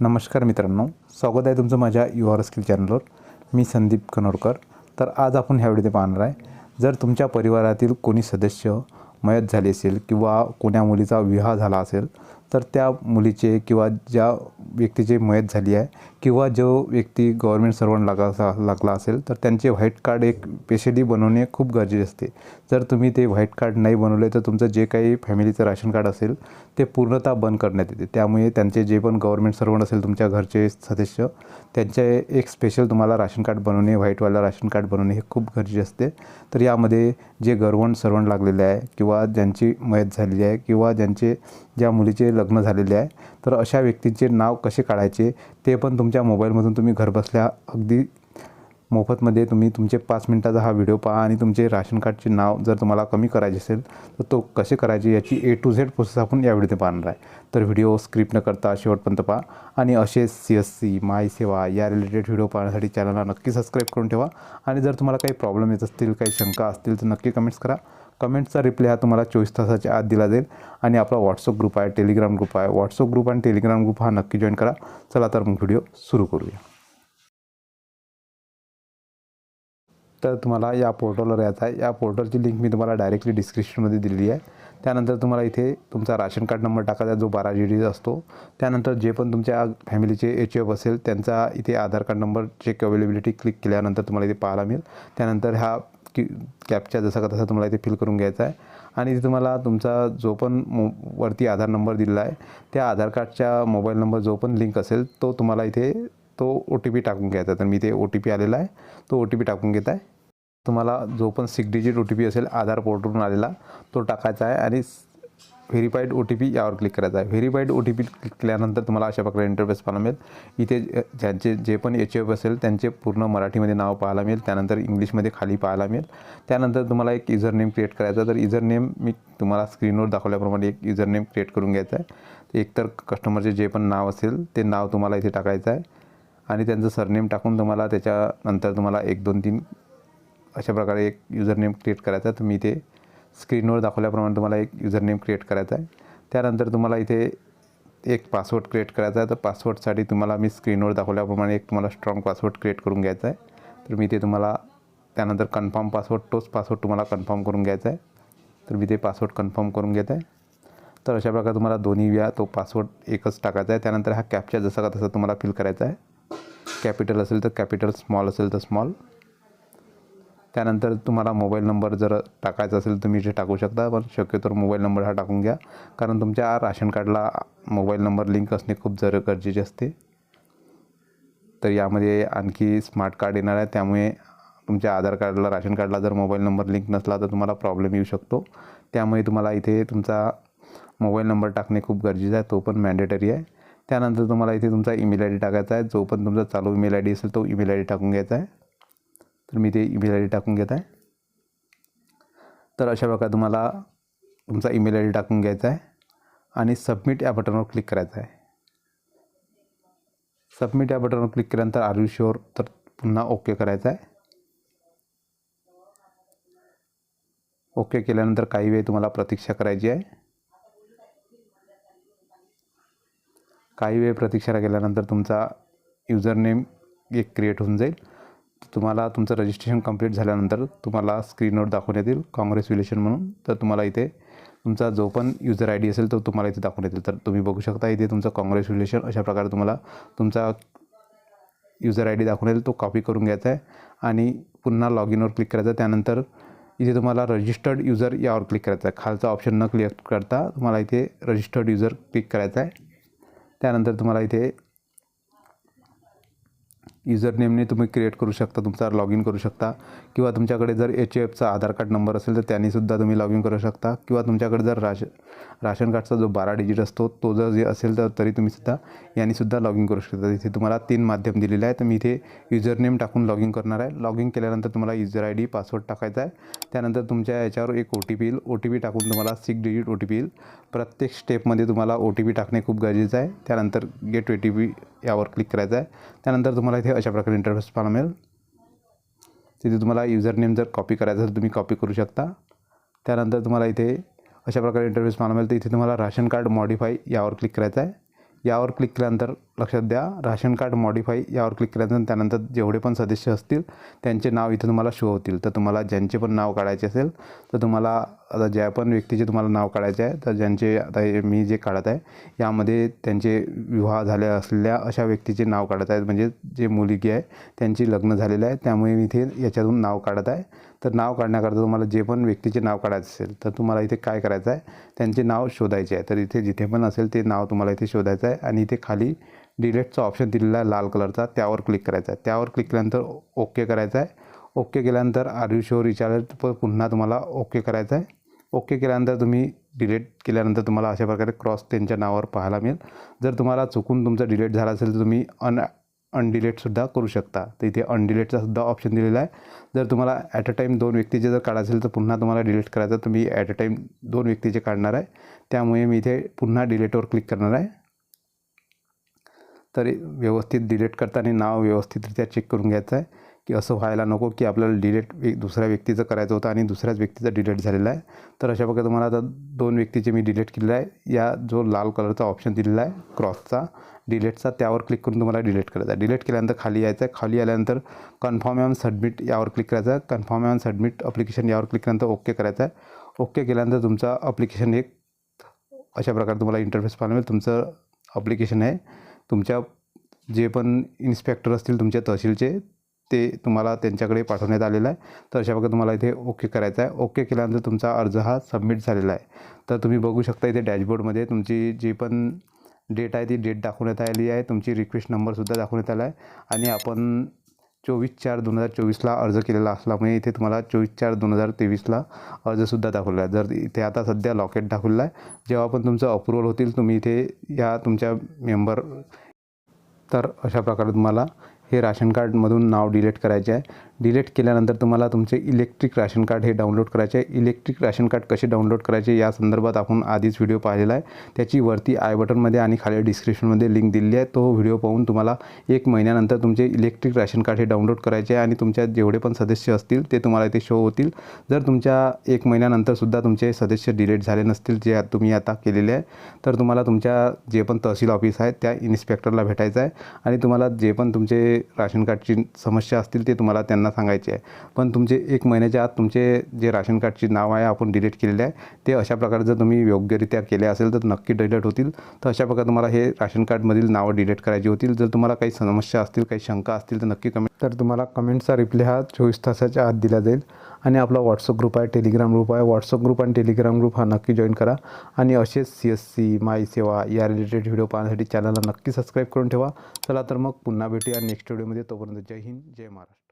नमस्कार मित्रांनो स्वागत आहे तुमचं माझ्या यू आर स्किल चॅनलवर. मी संदीप कनोरकर तर आज आपण ह्या व्हिडिओमध्ये पाहणार आहे. जर तुमच्या परिवारातील कोणी सदस्य मयत झाले असेल किंवा कोण्या मुलीचा विवाह झाला असेल तर त्या मुलीचे किंवा ज्या व्यक्तीची मयत झाली आहे. किंवा जो व्यक्ती गव्हर्मेंट सर्वंट लागा लागला असेल तर त्यांचे व्हाईट कार्ड एक स्पेशली बनवणे खूप गरजेचे असते. जर तुम्ही ते व्हाईट कार्ड नाही बनवले तर तुमचं जे काही फॅमिलीचं राशन कार्ड असेल ते पूर्णतः बंद करण्यात येते. त्यामुळे त्यांचे जे पण गव्हर्मेंट सर्वंट असेल तुमच्या घरचे सदस्य त्यांचे एक स्पेशल तुम्हाला राशन कार्ड बनवणे व्हाईटवाला राशन कार्ड बनवणे हे खूप गरजेचे असते. तर यामध्ये जे गव्हर्मेंट सर्वंट लागलेले आहे किंवा ज्यांची मयत झालेली आहे किंवा ज्यांचे ज्या मुलीचे लग्न झालेले आहे तर अशा व्यक्तींचे नाव कसे काढायचे ते पण तुमच्या मोबाईलमधून तुम्ही घरबसल्या अगदी मोफतमध्ये तुम्ही तुमचे पाच मिनटाचा हा व्हिडिओ पहा आणि तुमचे राशन कार्डचे नाव जर तुम्हाला कमी करायचे असेल तर तो कसे करायचे याची ए टू झेड प्रोसेस आपण या व्हिडिओमध्ये पाहणार आहे. तर व्हिडिओ स्क्रिप्ट न करता शेवटपर्यंत पहा आणि असे सी एस सी माय सेवा या रिलेटेड व्हिडिओ पाहण्यासाठी चॅनलला नक्की सबस्क्राईब करून ठेवा. आणि जर तुम्हाला काही प्रॉब्लेम येत असतील काही शंका असतील तर नक्की कमेंट्स करा. कमेंटचा रिप्लाय हा तुम्हाला चोवीस तासाच्या आत दिला जाईल. आणि आपला व्हॉट्सअप ग्रुप आहे टेलिग्राम ग्रुप आहे. व्हॉट्सअप ग्रुप आणि टेलिग्राम ग्रुप हा नक्की जॉईन करा. चला तर मग व्हिडिओ सुरू करूया. तर तुम्हाला या पोर्टलवर यायचं आहे. या पोर्टलची लिंक मी तुम्हाला डायरेक्टली डिस्क्रिप्शनमध्ये दिलेली आहे. त्यानंतर तुम्हाला इथे तुमचा राशन कार्ड नंबर टाकायचा जो बारा जी असतो. त्यानंतर जे पण तुमच्या फॅमिलीचे एच एफ असेल त्यांचा इथे Aadhaar card number check availability click केल्यानंतर तुम्हाला इथे पाहायला मिळेल. त्यानंतर ह्या की कॅपच्या जसा का तसा तुम्हाला इथे फिल करून घ्यायचा आहे. आणि इथे तुम्हाला तुमचा जो पण मो वरती आधार नंबर दिलेला आहे त्या आधार कार्डच्या मोबाईल नंबर जो पण लिंक असेल तो तुम्हाला इथे तो ओ टी पी टाकून घ्यायचा तर मी इथे ओ टी पी आलेला आहे. तो ओ टी पी टाकून घेत आहे. तुम्हाला जो पण six digit O T P असेल आधार पोर्टवरून आलेला तो टाकायचा आहे. आणि व्हेरीफाईड ओ टी पी यावर क्लिक करायचा आहे. Verified O T P click केल्यानंतर तुम्हाला अशा प्रकारे इंटरफेस पाहायला मिळेल. इथे ज्यांचे जे पण एच एफ असेल त्यांचे पूर्ण मराठीमध्ये नाव पाहायला मिळेल. त्यानंतर इंग्लिशमध्ये खाली पाहायला मिळेल. त्यानंतर तुम्हाला एक युजर नेम क्रिएट करायचा तर युजर नेम मी तुम्हाला स्क्रीनवर दाखवल्याप्रमाणे एक युजर नेम क्रिएट करून घ्यायचा आहे. एकतर कस्टमरचे जे पण नाव असेल ते नाव तुम्हाला इथे टाकायचं आहे. आणि त्यांचं सरनेम टाकून तुम्हाला त्याच्यानंतर तुम्हाला एक दोन तीन अशा प्रकारे एक युजर नेम क्रिएट करायचा आहे. तर मी इथे स्क्रीनवर दाखवल्याप्रमाणे तुम्हाला एक युजर नेम क्रिएट करायचा आहे. त्यानंतर तुम्हाला इथे एक पासवर्ड क्रिएट करायचा आहे. तर पासवर्डसाठी तुम्हाला मी स्क्रीनवर दाखवल्याप्रमाणे एक तुम्हाला स्ट्रॉंग पासवर्ड क्रिएट करून घ्यायचा आहे. तर मी ते तुम्हाला त्यानंतर कन्फर्म पासवर्ड तोच पासवर्ड तुम्हाला कन्फर्म करून घ्यायचा आहे. तर मी ते पासवर्ड कन्फर्म करून घेत आहे. तर अशा प्रकारे तुम्हाला दोन्ही वेळा तो पासवर्ड एकच टाकायचा आहे. त्यानंतर हा कॅपच्या जसा का तसा तुम्हाला फिल करायचा आहे. कॅपिटल असेल तर कॅपिटल स्मॉल असेल तर स्मॉल त्यानंतर तुम्हाला मोबाईल नंबर जर टाकायचा असेल तुम्ही इथे टाकू शकता. पण शक्यतो मोबाईल नंबर हा टाकून घ्या. कारण तुमच्या राशन कार्डला मोबाईल नंबर लिंक असणे खूप जर गरजेचे असते. तर यामध्ये आणखी स्मार्ट कार्ड येणार आहे. त्यामुळे तुमच्या आधार कार्डला राशन कार्डला जर मोबाईल नंबर लिंक नसला तर तुम्हाला प्रॉब्लेम येऊ शकतो. त्यामुळे तुम्हाला इथे तुमचा मोबाईल नंबर टाकणे खूप गरजेचं आहे. तो पण मॅन्डेटरी आहे. त्यानंतर तुम्हाला इथे तुमचा ईमेल आय डी टाकायचा आहे. जो पण तुमचा चालू ईमेल आय डी असेल तो ईमेल आय डी टाकून घ्यायचा आहे. तर मी ते ईमेल आय डी टाकून घेत आहे. तर अशा प्रकारे तुम्हाला तुमचा ईमेल आय डी टाकून घ्यायचा आहे आणि सबमिट या बटनवर क्लिक करायचं आहे. सबमिट या बटनवर क्लिक केल्यानंतर आर यू शुअर तर पुन्हा ओके करायचं आहे. ओके केल्यानंतर काही वेळ तुम्हाला प्रतीक्षा करायची आहे. काही वेळ प्रतीक्षा केल्यानंतर तुमचा युजर नेम एक क्रिएट होऊन जाईल. तुम्हाला तुमचं रजिस्ट्रेशन कंप्लीट झाल्यानंतर तुम्हाला स्क्रीनवर दाखवून येतील काँग्रेस विलेशन म्हणून. तर तुम्हाला इथे तुमचा जो पण युजर आय डी असेल तो तुम्हाला इथे दाखवून येतील तर तुम्ही बघू शकता इथे तुमचं काँग्रेस विलेशन अशा प्रकारे तुम्हाला तुमचा युजर आय डी दाखवून येईल. तो कॉपी करून घ्यायचा आहे आणि पुन्हा लॉग इनवर क्लिक करायचं आहे. त्यानंतर इथे तुम्हाला रजिस्टर्ड युजर यावर क्लिक करायचं आहे. खालचा ऑप्शन न क्लिक करता तुम्हाला इथे रजिस्टर्ड युजर क्लिक करायचा आहे. त्यानंतर तुम्हाला इथे युजर नेमने तुम्ही क्रिएट करू शकता तुमचा लॉग इन करू शकता किंवा तुमच्याकडे जर एच एफचा आधार कार्ड नंबर असेल तर त्यांनीसुद्धा तुम्ही लॉग इन करू शकता किंवा तुमच्याकडे जर राश राशन कार्डचा जो बारा डिजिट असतो तो जर जे असेल तर तरी तुम्हीसुद्धा यांनीसुद्धा लॉग इन करू शकता. इथे तुम्हाला तीन माध्यम दिलेलं आहे तर मी इथे युजर नेम टाकून लॉग इन करणार आहे. लॉग इन केल्यानंतर तुम्हाला युजर आय डी पासवर्ड टाकायचा आहे. त्यानंतर तुमच्या याच्यावर एक ओ टी पी येईल ओ टी पी टाकून तुम्हाला six digit O T P येईल. प्रत्येक स्टेपमध्ये तुम्हाला ओ टी पी टाकणे खूप गरजेचं आहे. त्यानंतर गेट ओ टी पी यावर क्लिक करायचं आहे त्यानंतर तुम्हाला इथे अशा प्रकारे इंटरफेस पाहायला मिळेल. तिथे तुम्हाला युजर नेम जर कॉपी करायचं असेल तुम्ही कॉपी करू शकता. त्यानंतर तुम्हाला इथे अशा प्रकारे इंटरफेस पाहायला मिळेल. तर इथे तुम्हाला राशन कार्ड मॉडिफाय यावर क्लिक करायचं आहे यावर क्लिक केल्यानंतर लक्षात द्या. राशन कार्ड मॉडिफाय यावर क्लिक केल्यानंतर त्यानंतर जेवढे पण सदस्य असतील त्यांचे नाव इथे तुम्हाला शो होतील. तर तुम्हाला ज्यांचे पण नाव काढायचे असेल तर तुम्हाला आता ज्या पण व्यक्तीचे तुम्हाला नाव काढायचे आहे तर ज्यांचे आता हे मी जे काढत आहे यामध्ये त्यांचे विवाह झाले असलेल्या अशा व्यक्तीचे नाव काढत आहेत. म्हणजे जे मुलगी आहे त्यांची लग्न झालेलं आहे त्यामुळे मी इथे याच्यातून नाव काढत आहे. तर नाव काढण्याकरता तुम्हाला जे पण व्यक्तीचे नाव काढायचं असेल तर तुम्हाला इथे काय करायचं आहे त्यांचे नाव शोधायचे आहे. तर इथे जिथे पण असेल ते नाव तुम्हाला इथे शोधायचं आहे आणि इथे खाली डिलेटचा ऑप्शन दिलेला आहे लाल कलरचा त्यावर क्लिक करायचा आहे. त्यावर क्लिक केल्यानंतर ओके करायचं आहे. ओके केल्यानंतर आर यू शुअर विचारलं पुन्हा तुम्हाला ओके करायचं आहे. ओके केल्यानंतर तुम्ही डिलेट केल्यानंतर तुम्हाला अशा प्रकारे क्रॉस त्यांच्या नावावर पाहायला मिळेल. जर तुम्हाला चुकून तुमचं डिलेट झाला असेल तर तुम्ही अन अनडिलेटसुद्धा करू शकता. तर इथे अनडिलेटचा सुद्धा ऑप्शन दिलेला आहे. जर तुम्हाला ॲट अ टाईम दोन व्यक्तीचे जर काढा असेल तर पुन्हा तुम्हाला डिलीट करायचं तुम्ही ॲट अ टाईम दोन व्यक्तीचे काढणार आहे. त्यामुळे मी इथे पुन्हा डिलेटवर क्लिक करणार आहे. तरी व्यवस्थित डिलीट करताना नाव व्यवस्थितरित्या चेक करून घ्यायचं आहे की असं व्हायला नको की आपल्याला डिलीट एक दुसऱ्या व्यक्तीचं करायचं होतं आणि दुसऱ्याच व्यक्तीचं डिलीट झालेलं आहे. तर अशा प्रकारे तुम्हाला आता दोन व्यक्तीचे मी डिलीट केलेलं आहे. या जो लाल कलरचा ऑप्शन दिलेला आहे क्रॉसचा डिलेटचा त्यावर क्लिक करून तुम्हाला डिलीट करायचा आहे. डिलीट केल्यानंतर खाली यायचं आहे खाली आल्यानंतर कन्फर्म ऑन सबमिट यावर क्लिक करायचं आहे. कन्फर्म ऑन सबमिट अप्लिकेशन यावर क्लिक केल्यानंतर ओके करायचं आहे. ओके केल्यानंतर तुमचा अप्लिकेशन एक अशा प्रकारे तुम्हाला इंटरफेस पाहायला मिळेल. तुमचं अप्लिकेशन आहे. तुमच्या जे पण इन्स्पेक्टर असतील तुमच्या तहसीलचे ते तुम्हाला त्यांच्याकडे पाठवण्यात आलेलं आहे. तर अशा प्रकारे तुम्हाला इथे ओके करायचं आहे. ओके केल्यानंतर तुमचा अर्ज हा सबमिट झालेला आहे. तर तुम्ही बघू शकता इथे डॅशबोर्डमध्ये तुमची जी पण डेट आहे ती डेट दाखवण्यात आली आहे. तुमची रिक्वेस्ट नंबरसुद्धा दाखवण्यात आला आहे. आणि आपण चोवीस चार दोन हजार चोवीसला अर्ज केलेला असल्यामुळे इथे तुम्हाला चोवीस चार दोन हजार तेवीसला अर्जसुद्धा दाखवला आहे. जर इथे आता सध्या लॉकेट दाखवलेला आहे जेव्हा पण तुमचं अप्रुव्हल होतील तुम्ही इथे या तुमच्या मेंबर तर अशा प्रकारे तुम्हाला हे राशन कार्डमधून नाव डिलीट करायचे आहे. डिलीट केल्यानंतर तुम्हाला तुमचे इलेक्ट्रिक राशन कार्ड हे डाउनलोड करायचे आहे. इलेक्ट्रिक राशन कार्ड कसे डाउनलोड करायचे या संदर्भात आपण आधीच व्हिडिओ पाहिलेला आहे. त्याची वरती आय बटनमध्ये आणि खाली डिस्क्रिप्शनमध्ये लिंक दिलेली आहे. तो व्हिडिओ पाहून तुम्हाला एक महिन्यानंतर तुमचे इलेक्ट्रिक राशन कार्ड हे डाउनलोड करायचे आहे आणि तुमच्या जेवढे पण सदस्य असतील ते तुम्हाला इथे शो होतील. जर तुमच्या एक महिन्यानंतरसुद्धा तुमचे सदस्य डिलेट झाले नसतील जे तुम्ही आता केलेले आहे तर तुम्हाला तुमच्या जे पण तहसील ऑफिस आहे त्या इन्स्पेक्टरला भेटायचं आहे. आणि तुम्हाला जे पण तुमचे राशन कार्डची समस्या असतील ते तुम्हाला त्यांना त्यांना सांगायचे आहे. पण तुमचे एक महिन्याच्या आत तुमचे जे राशन कार्डची नाव आहे आपण डिलीट केलेले आहे ते अशा प्रकारे जर तुम्ही योग्यरित्या केले असेल तर नक्की डिलीट होतील. तर अशा प्रकारे तुम्हाला हे राशन कार्डमधील नावं डिलीट करायची होतील. जर तुम्हाला काही समस्या असतील काही शंका असतील तर नक्की कमेंट तर तुम्हाला कमेंटचा रिप्लाय हा चोवीस तासाच्या आत दिला जाईल. आणि आपला व्हॉट्सअप ग्रुप आहे टेलिग्राम ग्रुप आहे. व्हॉट्सअप ग्रुप आणि टेलिग्राम ग्रुप हा नक्की जॉईन करा. आणि असेच सी एस सी माय सेवा या रिलेटेड व्हिडिओ पाहण्यासाठी चॅनलला नक्की सबस्क्राईब करून ठेवा. चला तर मग पुन्हा भेटूया नेक्स्ट व्हिडिओमध्ये तोपर्यंत जय हिंद जय महाराष्ट्र.